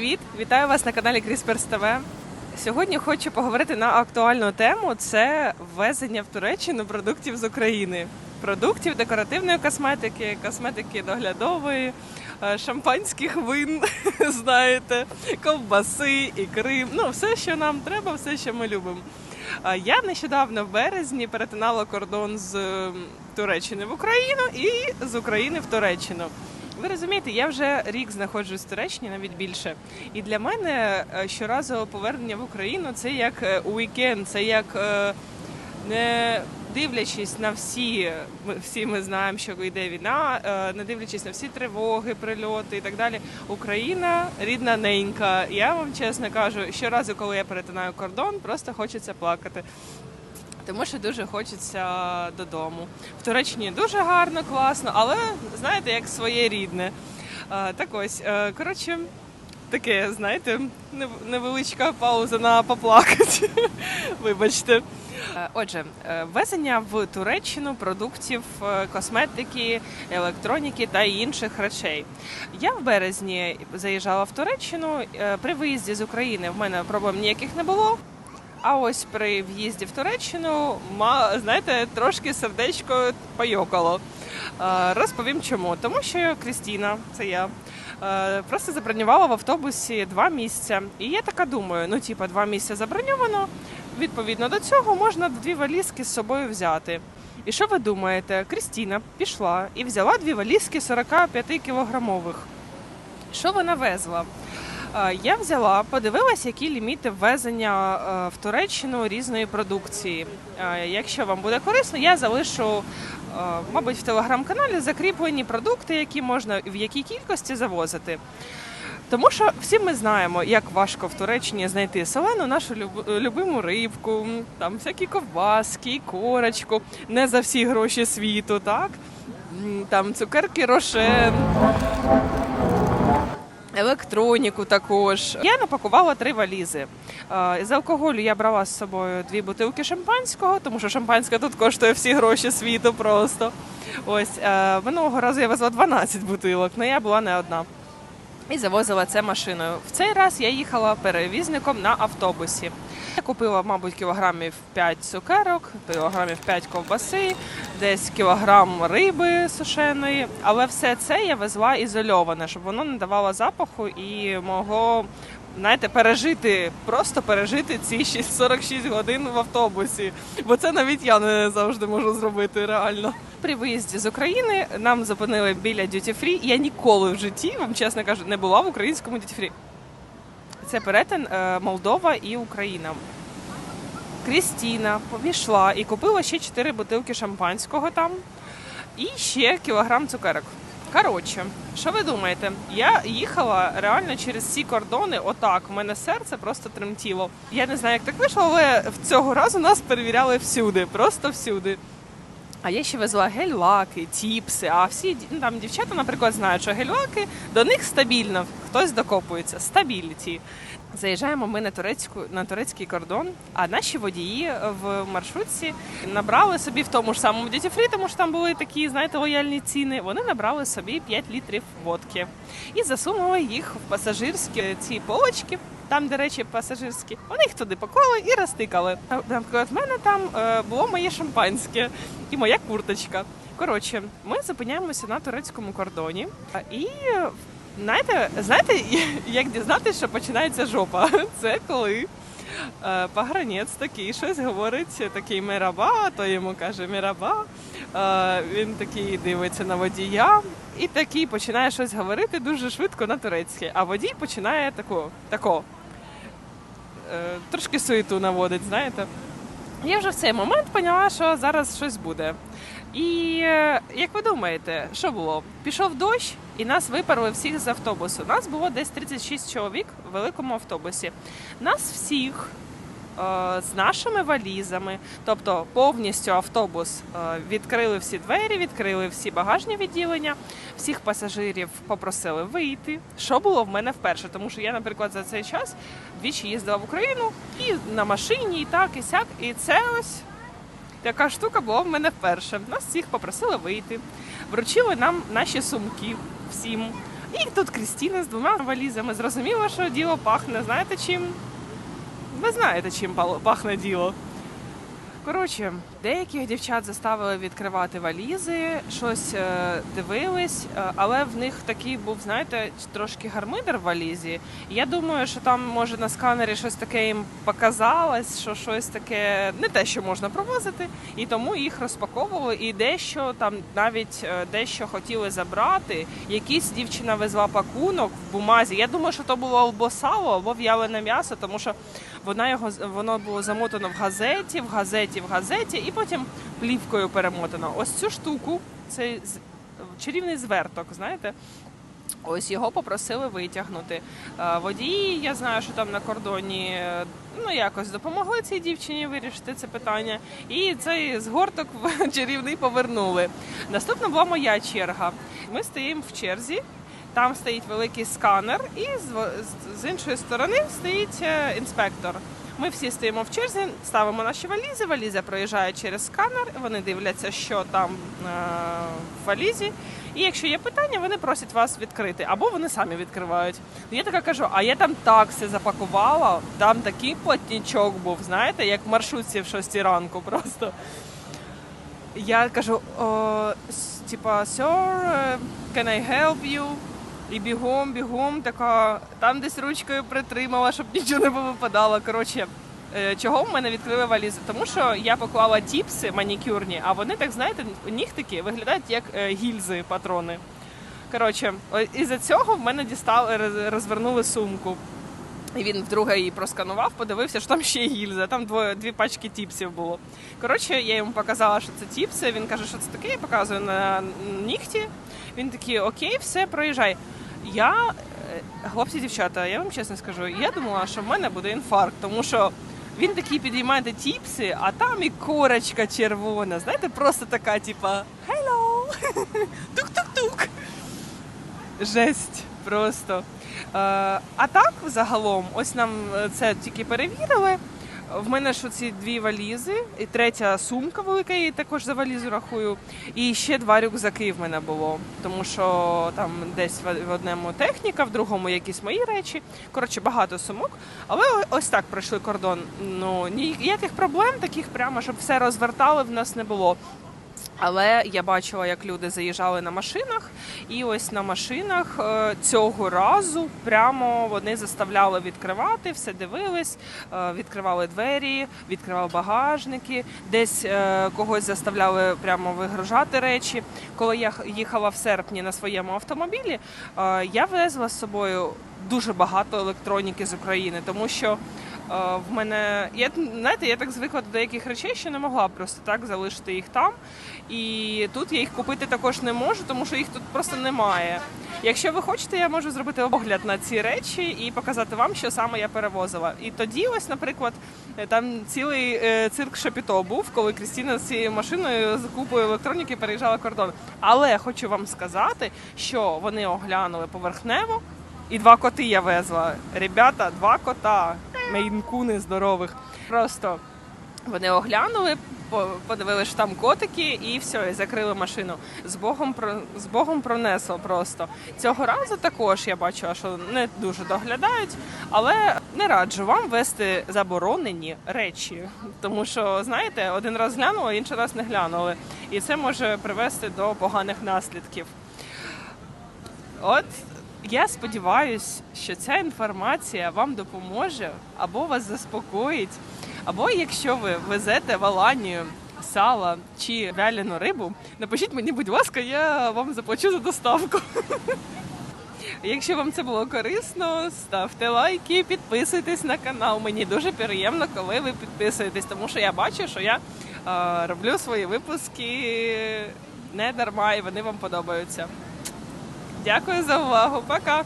привіт! Вітаю вас на каналі CRISPRS TV. Сьогодні хочу поговорити на актуальну тему: це ввезення в Туреччину продуктів з України. Продуктів декоративної косметики, косметики доглядової, е, шампанських вин, знаєте, ковбаси, ікри. Ну, все, що нам треба, все, що ми любимо. Я нещодавно в березні перетинала кордон з е, Туреччини в Україну і з України в Туреччину. Ви розумієте, я вже рік знаходжусь в Туреччині, навіть більше. І для мене е, щоразове повернення в Україну це як е, уікенд, це як е, не дивлячись на всі, всі ми знаємо, що йде війна, не дивлячись на всі тривоги, прильоти і так далі. Україна рідна ненька. Я вам чесно кажу, щоразу, коли я перетинаю кордон, просто хочеться плакати. Тому що дуже хочеться додому. В Туреччині дуже гарно, класно, але знаєте, як своє рідне. Так ось, е, коротше, таке, знаєте, невеличка пауза на поплакати. Вибачте. Е, Отже, е, ввезення в Туреччину продуктів е, косметики, електроніки та інших речей. Я в березні заїжджала в Туреччину. е, При виїзді з України в мене проблем ніяких не було. А ось при в'їзді в Туреччину, знаєте, трошки сердечко пайокало. Е, Розповім чому. Тому що Крістіна, це я, е, просто забронювала в автобусі два місця. І я така думаю: ну, типа, два місця заброньовано. Відповідно до цього можна дві валізки з собою взяти. І що ви думаєте? Крістіна пішла і взяла дві валізки 45 кілограмових. Що вона везла? Е, Я взяла, подивилася, які ліміти ввезення е, в Туреччину різної продукції. Е, Якщо вам буде корисно, я залишу, мабуть, в телеграм-каналі закріплені продукти, які можна в якій кількості завозити. Тому що всі ми знаємо, як важко в Туреччині знайти солену нашу люб- любиму рибку, там всякі ковбаски, корочку, не за всі гроші світу, так? Там цукерки рошен, електроніку також. Я напакувала три валізи. Е, З алкоголю я брала з собою дві бутилки шампанського, тому що шампанське тут коштує всі гроші світу просто. Ось е, минулого разу я везла 12 бутилок, але я була не одна. І завозила це машиною. В цей раз я їхала перевізником на автобусі. Я купила, мабуть, кілограмів 5 цукерок, кілограмів 5 ковбаси, десь кілограм риби сушеної. Але все це я везла ізольоване, щоб воно не давало запаху і могло. Знаєте, пережити, просто пережити ці 6 46 годин в автобусі. Бо це навіть я не завжди можу зробити реально. При виїзді з України нам зупинили біля Free. Я ніколи в житті, вам чесно кажу, не була в українському Free. Це перетин е, Молдова і Україна. Крістіна пішла і купила ще 4 бутилки шампанського там і ще кілограм цукерок. Коротше, що ви думаєте? Я їхала реально через ці кордони. Отак, у мене серце просто тремтіло. Я не знаю, як так вийшло, але в цього разу нас перевіряли всюди, просто всюди. А я ще везла гель-лаки, тіпси. А всі ну, там дівчата, наприклад, знають, що гель-лаки до них стабільно. Хтось докопується. Стабільні ті. Заїжджаємо ми на турецьку на турецький кордон. А наші водії в маршрутці набрали собі в тому ж самому Duty тому що там були такі, знаєте, лояльні ціни. Вони набрали собі 5 літрів водки і засунули їх в пасажирські ці полочки. Там, де речі пасажирські, вони їх туди поклали і розтикали. Наприклад, в мене там е, було моє шампанське і моя курточка. Коротше, ми зупиняємося на турецькому кордоні і. Знаєте, знаєте, як дізнатися, що починається жопа? Це коли е, погранець такий щось говорить, такий мираба, то йому каже мираба. Е, він такий дивиться на водія і такий починає щось говорити дуже швидко на турецькій. А водій починає тако, тако трошки суету наводить, знаєте. Я вже в цей момент поняла, що зараз щось буде. І е, як ви думаєте, що було? Пішов дощ, і нас випарили всіх з автобусу. Нас було десь 36 чоловік в великому автобусі. Нас всіх е, з нашими валізами, тобто повністю автобус е, відкрили всі двері, відкрили всі багажні відділення, всіх пасажирів попросили вийти. Що було в мене вперше, тому що я, наприклад, за цей час двічі їздила в Україну і на машині, і так, і сяк. І це ось така штука була в мене вперше. Нас всіх попросили вийти, вручили нам наші сумки всім. І тут Крістіна з двома валізами. Зрозуміло, що діло пахне. Знаєте чим? Ви знаєте, чим пахне діло. Коротше, деяких дівчат заставили відкривати валізи, щось е, дивились, е, але в них такий був, знаєте, трошки гармидер в валізі. Я думаю, що там може на сканері щось таке їм показалось, що щось таке не те, що можна провозити, і тому їх розпаковували. І дещо там навіть е, дещо хотіли забрати. Якісь дівчина везла пакунок в бумазі. Я думаю, що то було або сало, або в'ялене м'ясо, тому що вона його воно було замотано в газеті, в газеті, в газеті, і потім плівкою перемотано. Ось цю штуку, цей чарівний зверток, знаєте. Ось його попросили витягнути. Е, Водії, я знаю, що там на кордоні е, ну якось допомогли цій дівчині вирішити це питання. І цей згорток чарівний повернули. Наступна була моя черга. Ми стоїмо в черзі. Там стоїть великий сканер, і з, іншої сторони стоїть е, інспектор. Ми всі стоїмо в черзі, ставимо наші валізи. Валіза проїжджає через сканер. Вони дивляться, що там е, в валізі. І якщо є питання, вони просять вас відкрити, або вони самі відкривають. Я така кажу, а я там так все запакувала, там такий платнічок був, знаєте, як в маршрутці в 6 ранку просто. Я кажу, типа, sir, е, can I help you? І бігом, бігом, така, там десь ручкою притримала, щоб нічого не повипадало. Коротше, е, чого в мене відкрили валізи? Тому що я поклала тіпси манікюрні, а вони, так знаєте, нігтики виглядають як е, гільзи, патрони. Коротше, о- із-за цього в мене дістали, роз- розвернули сумку. І він вдруге її просканував, подивився, що там ще гільза, там двоє, дві пачки тіпсів було. Коротше, я йому показала, що це тіпси. Він каже, що це таке, я показую на нігті. Він такий, окей, все, проїжджай. Я, е, хлопці, дівчата, я вам чесно скажу, я думала, що в мене буде інфаркт, тому що він такий підіймає ті тіпси, а там і корочка червона. Знаєте, просто така, типа hello, тук-тук-тук. Жесть просто. Е, а так, загалом, ось нам е, це тільки перевірили. В мене ж ці дві валізи, і третя сумка велика, я її також за валізу рахую. І ще два рюкзаки в мене було. Тому що там десь в одному техніка, в другому якісь мої речі. Коротше, багато сумок. Але ось так пройшли кордон. Ну ніяких проблем таких прямо, щоб все розвертали, в нас не було. Але я бачила, як люди заїжджали на машинах, і ось на машинах е, цього разу прямо вони заставляли відкривати, все дивились, е, відкривали двері, відкривали багажники, десь е, когось заставляли прямо вигружати речі. Коли я їхала в серпні на своєму автомобілі, я везла з собою дуже багато електроніки з України, тому що. Е, В мене я знаєте, я так звикла до деяких речей, що не могла просто так залишити їх там. І тут я їх купити також не можу, тому що їх тут просто немає. Якщо ви хочете, я можу зробити огляд на ці речі і показати вам, що саме я перевозила. І тоді, ось, наприклад, там цілий е, цирк Шапіто був, коли Крістіна з цією машиною з купою електроніки переїжджала кордон. Але хочу вам сказати, що вони оглянули поверхнево. І два коти я везла. Ребята, два кота, мейнкуни здорових. Просто вони оглянули, подивилися, що там котики, і все, і закрили машину. З Богом з Богом пронесло просто. Цього разу також я бачила, що не дуже доглядають, але не раджу вам вести заборонені речі. Тому що, знаєте, один раз глянули, інший раз не глянули. І це може привести до поганих наслідків. От я сподіваюся, що ця інформація вам допоможе або вас заспокоїть, або якщо ви везете в Аланію сало чи вялену рибу, напишіть мені, будь ласка, я вам заплачу за доставку. Якщо вам це було корисно, ставте лайки, підписуйтесь на канал. Мені дуже приємно, коли ви підписуєтесь, тому що я бачу, що я е, роблю свої випуски не дарма і вони вам подобаються. Дякую за увагу. Пока.